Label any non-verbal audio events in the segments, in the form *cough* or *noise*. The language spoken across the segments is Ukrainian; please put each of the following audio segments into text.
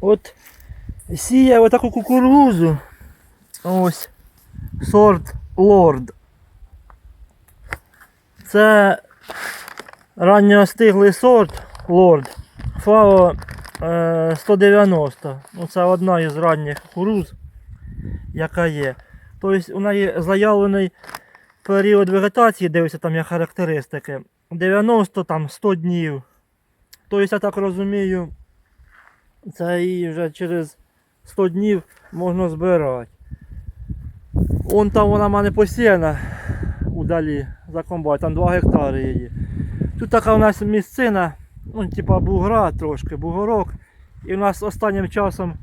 От сіє отаку кукурузу. Ось. Сорт Лорд. Це ранньостиглий сорт Лорд. ФАО е, 190. Ну, це одна із ранніх кукуруз, яка є. Тобто у неї заявлений період вегетації, дивися там є характеристики. 90 там 100 днів. Тобто, я так розумію, це її вже через 100 днів можна збирати. Вон там вона в мене посіяна удалі за комбайн, там 2 гектари її. Тут така у нас місцина, ну, типа бугра трошки, бугорок. І в нас останнім часом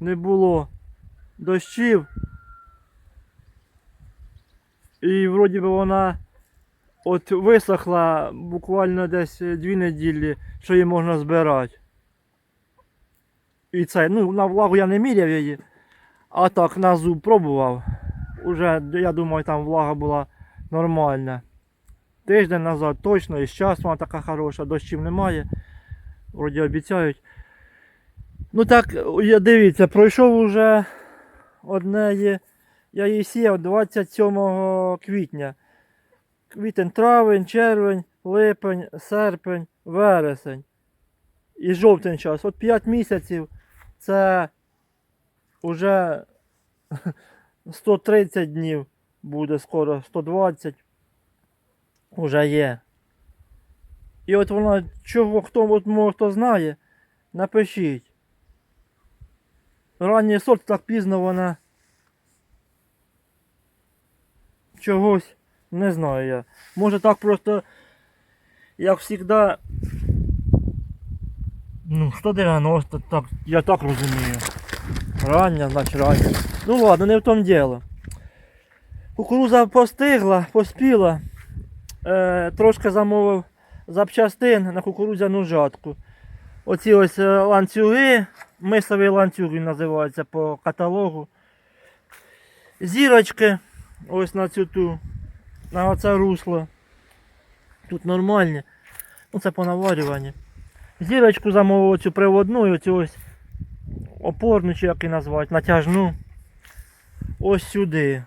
не було дощів. І вроді би вона от висохла буквально десь дві неділі, що її можна збирати. І це, ну, на влагу я не міряв її, а так на зуб пробував. Уже, я думаю, там влага була нормальна. Тиждень назад точно, і зараз вона така хороша, дощів немає. Вроді обіцяють. Ну так, я- дивіться, пройшов уже одне є. Я її сіяв 27 квітня. Квітень, травень, червень, липень, серпень, вересень. І жовтень час. От 5 місяців це вже 130 *laughs* днів буде скоро, 120 вже є. І от вона, чого, хто, от, може, хто знає, напишіть. Ранній сорт так пізно вона чогось не знаю я. Може так просто, як завжди, ну, 190, так, я так розумію. Рання, значить рання. Ну ладно, не в тому діло. Кукуруза постигла, поспіла. Е, трошки замовив запчастин на кукурудзяну жатку. Оці ось е, ланцюги, мисовий ланцюг він називається по каталогу. Зірочки, ось на цю ту, на оце русло. Тут нормальні. Ну це по наварюванні. Зірочку замовив оцю приводну оцю ось опорну, чи як її назвати, натяжну. Ось сюди.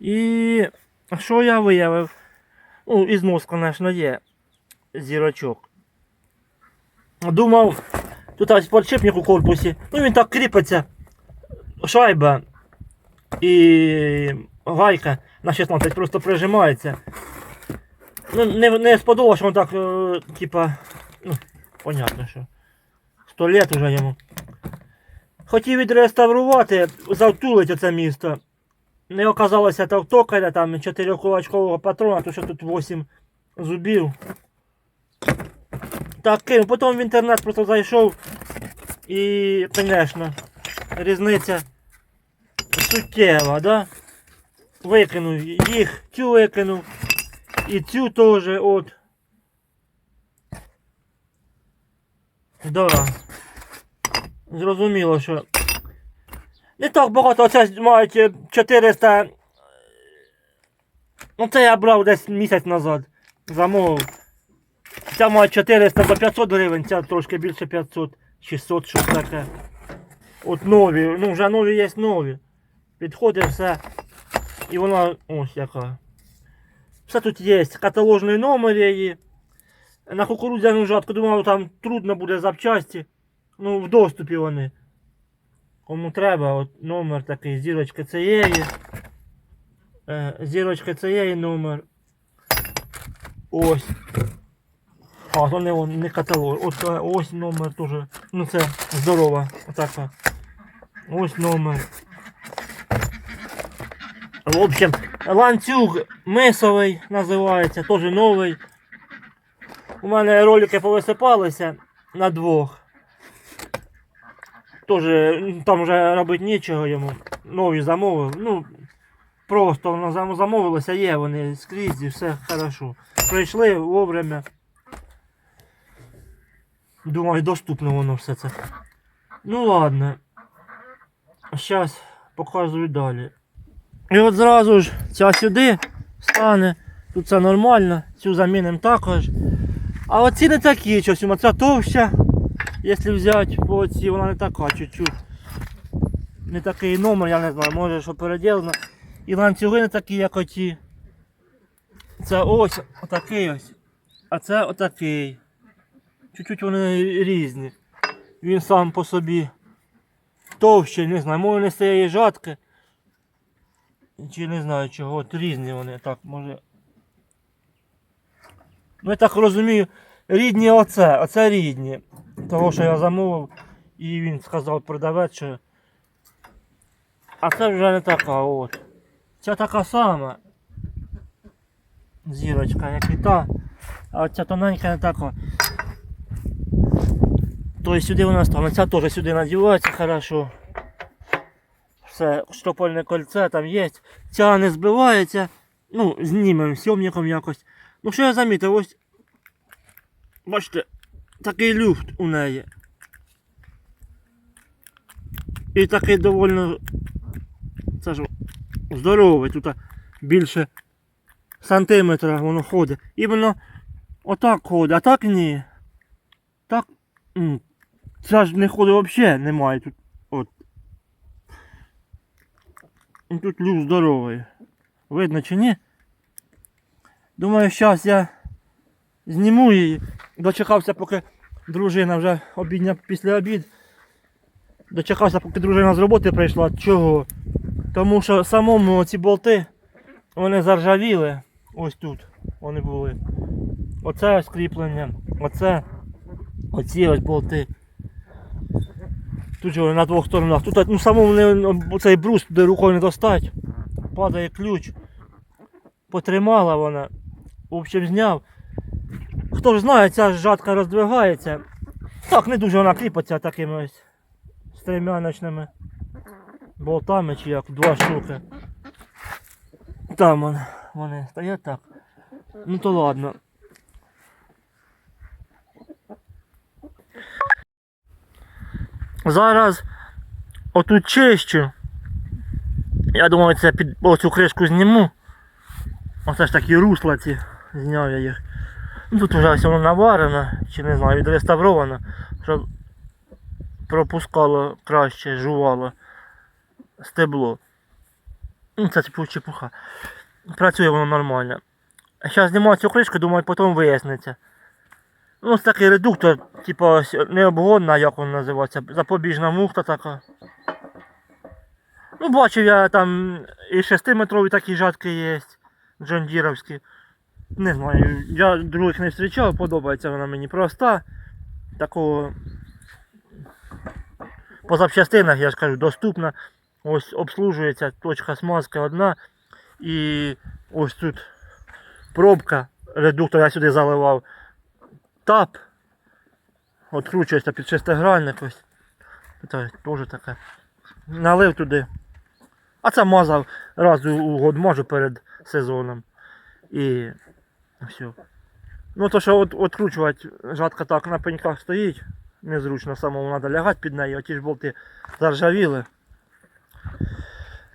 І що я виявив? Ну, і знос, звісно, є зірочок. Думав, тут ось подшипник у корпусі, ну він так кріпиться. Шайба і гайка на 16 просто прижимається. Ну, не, не сподобалося, що він так, е, типа, ну, понятно, що. Сто лет уже йому. Хотів відреставрувати, завтулити це місто. Не оказалося так токаря, там 4 кулачкового патрона, то що тут 8 зубів. Так, кинув. Потім в інтернет просто зайшов і, звісно, різниця суттєва, да? Викинув їх, цю викинув. І цю теж от. Да. Зрозуміло, що. Не так багато, оце мають е, 400. Ну це я брав десь місяць назад. Замовив. Ця має 400 до 500 гривень, ця трошки більше 500, 600, щось таке. От нові, ну вже нові є нові. Підходить все. І вона ось яка. Все тут є. Каталожний номер її. На кукурудзяну жатку думав, там трудно буде запчасті. Ну, в доступі вони. Кому треба, от номер такий, зірочка цієї. Е, зірочка цієї номер. Ось. А, то не, не каталог. От е, ось номер теж. Ну це здорова. Отака. Ось номер. В общем, ланцюг мисовий називається, теж новий. У мене ролики повисипалися на двох. Тоже там вже робити нічого йому. Нові замовив. Ну, просто воно замовилося, є вони скрізь і все хорошо. Прийшли вовремя. Думаю, доступно воно все це. Ну ладно. Зараз показую далі. І от зразу ж ця сюди стане, Тут все нормально, цю замінимо також. А оці не такі, щось оця товща. Якщо взяти по оці, вона не така чуть-чуть. Не такий номер, я не знаю, може що переділено. І ланцюги не такі, як оті. Це ось отакий ось. А це отакий. Чуть-чуть вони різні. Він сам по собі товщий, не знаю, може не з цієї жатки. Чи не знаю чого, от різні вони, так, може. Ну я так розумію, рідні оце, оце рідні. Того, що я замовив, і він сказав продавець, що. А це вже не така от. Ця така сама. Зірочка, як і та. А ця тоненька не така. Тобто сюди вона стане. Ця теж сюди надівається хорошо. Все, штопольне кольце там є. Ця не збивається. Ну, знімемо сьомником якось. Ну що я замітив, ось. Бачите, такий люфт у неї. І такий довольно. Це ж здоровий, тут більше сантиметра воно ходить. Іменно отак ходить, а так ні. Так. Це ж не ходить взагалі, немає тут. От. Ну, Тут люк здоровий. Видно чи ні? Думаю, зараз я зніму її. Дочекався, поки дружина вже обідня після обід. Дочекався, поки дружина з роботи прийшла. Чого? Тому що самому ці болти вони заржавіли. Ось тут вони були. Оце ось кріплення, оце, оці ось болти. Тут же на двох сторонах. Тут ну, самому не, цей брус туди рукою не достать. Падає ключ. Потримала вона. В общем, зняв. Хто ж знає, ця жатка роздвигається. Так, не дуже вона кріпиться такими ось стремяночними болтами чи як два штуки. Там вони, вони стоять так. Ну то ладно. Зараз отут чищу. Я думаю, це під оцю кришку зніму. Оце ж такі русла ці, зняв я їх. Ну, Тут вже все наварено, чи не знаю, відреставровано, щоб пропускало краще, жувало стебло. Ну, це типу чепуха. Працює воно нормально. Зараз знімаю цю кришку, думаю, потім виясниться. Ну, ось такий редуктор, типу, ось як він називається, запобіжна муфта така. Ну, бачив я там і 6-метрові такі жатки є, джондіровські. Не знаю, я других не зустрічав, подобається вона мені проста. Такого по запчастинах, я ж кажу, доступна. Ось обслужується точка смазки одна. І ось тут пробка. Редуктор я сюди заливав тап. Откручується під шестигранник ось. Теж таке. Налив туди. А це мазав раз у- год можу перед сезоном. І все. Ну то що от, откручувати жатка так на пеньках стоїть. Незручно самому треба лягати під нею, а ті ж болти заржавіли.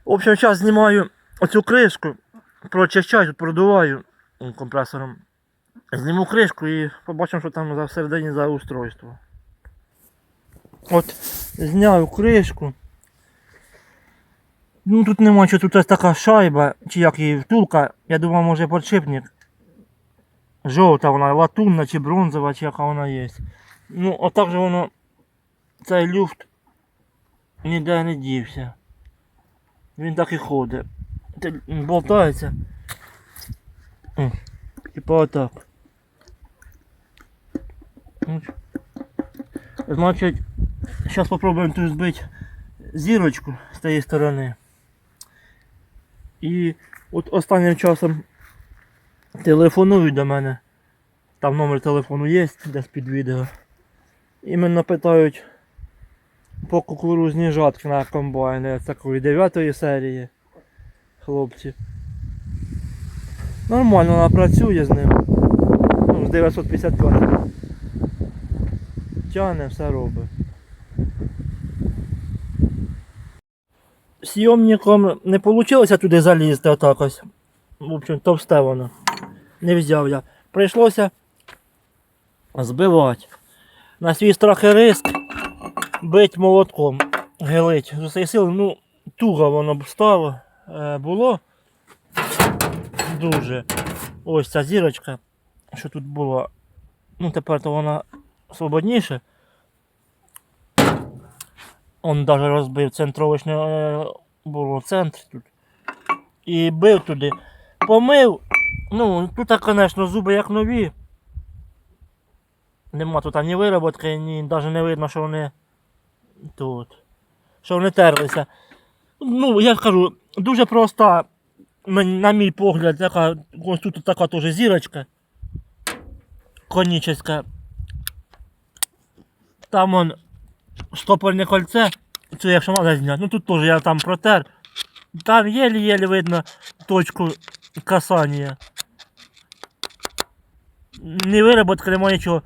В общем, зараз знімаю оцю кришку, прочищаю, продуваю компресором. Зніму кришку і побачимо, що там всередині за устройство. От зняв кришку. Ну тут нема що, тут така шайба, чи як її втулка, я думав, може подшипник. Жовта вона, латунна чи бронзова, чи яка вона є. Ну, отак же воно, цей люфт ніде не дівся. Він так і ходить. Болтається. О, Типа отак. Ось. Значить, зараз спробуємо тут збити зірочку з тієї сторони. І от останнім часом телефонують до мене. Там номер телефону є, десь під відео. І мене питають по кукурузній жатки на комбайни такої 9 серії. Хлопці. Нормально вона працює з ним. Ну, з 955. Тягне, все робить. Сйомником не вийшло туди залізти отак ось. В общем, товсте воно. не взяв я. Прийшлося збивати. На свій страх і риск бить молотком, гелить. З усієї сили, ну, туго воно б стало. Е, було дуже. Ось ця зірочка, що тут було. Ну, тепер то вона свободніше. Он даже розбив центровочне е, було в центрі тут. І бив туди. Помив. Ну, тут, звісно, зуби як нові. Нема тут ані вироботки, ні навіть не видно, що вони тут. Що вони терлися. Ну, я кажу, дуже проста, на, мій погляд, така, ось тут така теж зірочка. Конічеська. Там он штопорне кольце. Це якщо треба зняти. Ну тут теж я там протер. Там єлі-єлі видно точку касання. Не вироботка, нема нічого.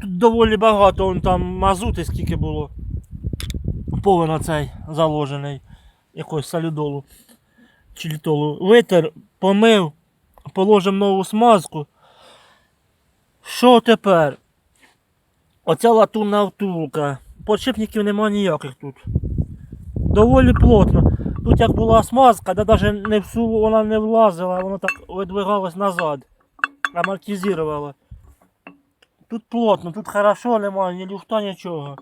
Тут доволі багато, вон там мазути скільки було. Повен цей заложений. Якогось салюдолу. Чи літолу. Витер, помив, положив нову смазку. Що тепер? Оця латунна втулка. Подшипників нема ніяких тут. Доволі плотно. Тут як була смазка, де навіть не всу вона не влазила, вона так видвигалась назад. Амортизувала. Тут плотно, тут хорошо, немає ні люфта, нічого.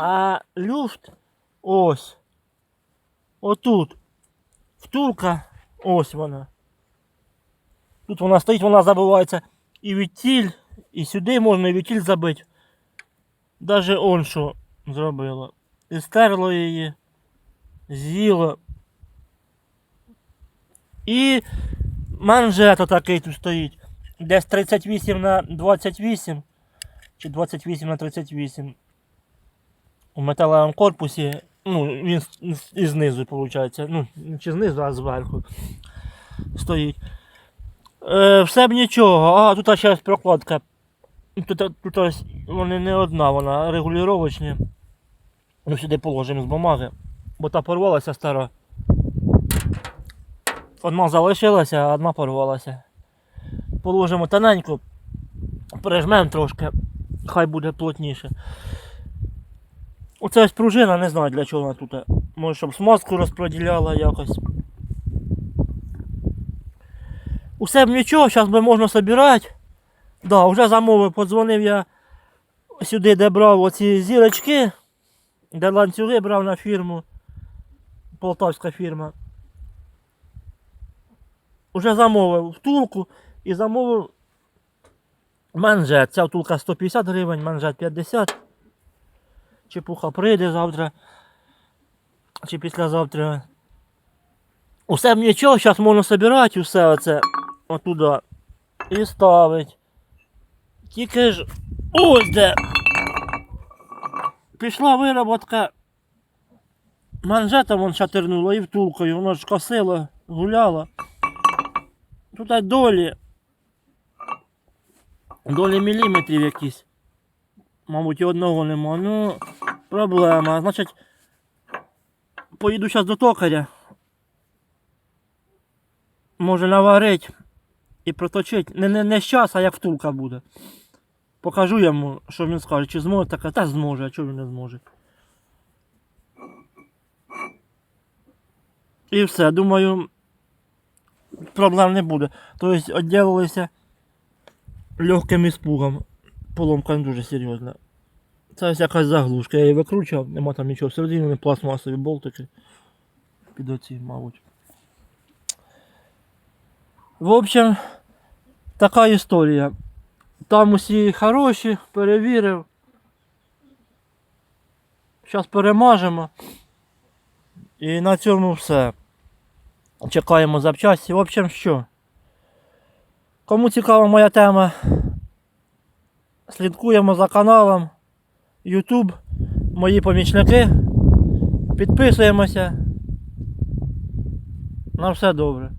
А люфт ось. Отут. Втулка, ось вона. Тут вона стоїть, вона забивається і відтіль, і сюди можна і відтіль забити. Даже он що зробила. І стерло її, з'їло. І манжет такий тут стоїть. Десь 38 на 28 чи 28 на 38 у металевому корпусі. Ну, він і знизу, виходить. Ну, чи знизу, а зверху стоїть. Е, все б нічого. А, тут ще ось Тут, тут вони не одна, вона регулювачні. Ну, сюди положимо з бумаги. Бо та порвалася стара. Одна залишилася, а одна порвалася. Положимо тоненько, прижмемо трошки, хай буде плотніше. Оце ось пружина, не знаю для чого вона тут. Може, щоб смазку розподіляла якось. Усе б нічого, зараз би можна збирати. Да, вже замовив, подзвонив я сюди, де брав оці зірочки, де ланцюги брав на фірму. Полтавська фірма. Уже замовив втулку і замовив манжет. Ця втулка 150 гривень, манжет 50. Чепуха прийде завтра. Чи післязавтра. Усе б нічого, зараз можна збирати усе оце отуда і ставить. Тільки ж ось де. Пішла вироботка. Манжета вон шатернула і втулкою, воно ж косило, гуляло. Тут долі. Долі міліметрів якісь. Мабуть, і одного нема. Ну, проблема. Значить, поїду зараз до токаря. Може наварить і проточить. Не, не, не щас, а як втулка буде. Покажу йому, що він скаже, чи зможе таке, та зможе, а чого він не зможе. І все, думаю, проблем не буде. Тобто відділилися легким іспугом. Поломка не дуже серйозна. Це ось якась заглушка, я її викручував, нема там нічого всередині, вони пластмасові болтики. Під оці, мабуть. В общем, така історія. Там усі хороші, перевірив. Зараз перемажемо. І на цьому все. Чекаємо запчасті. В общем, що? Кому цікава моя тема, слідкуємо за каналом YouTube, мої помічники. Підписуємося. На все добре.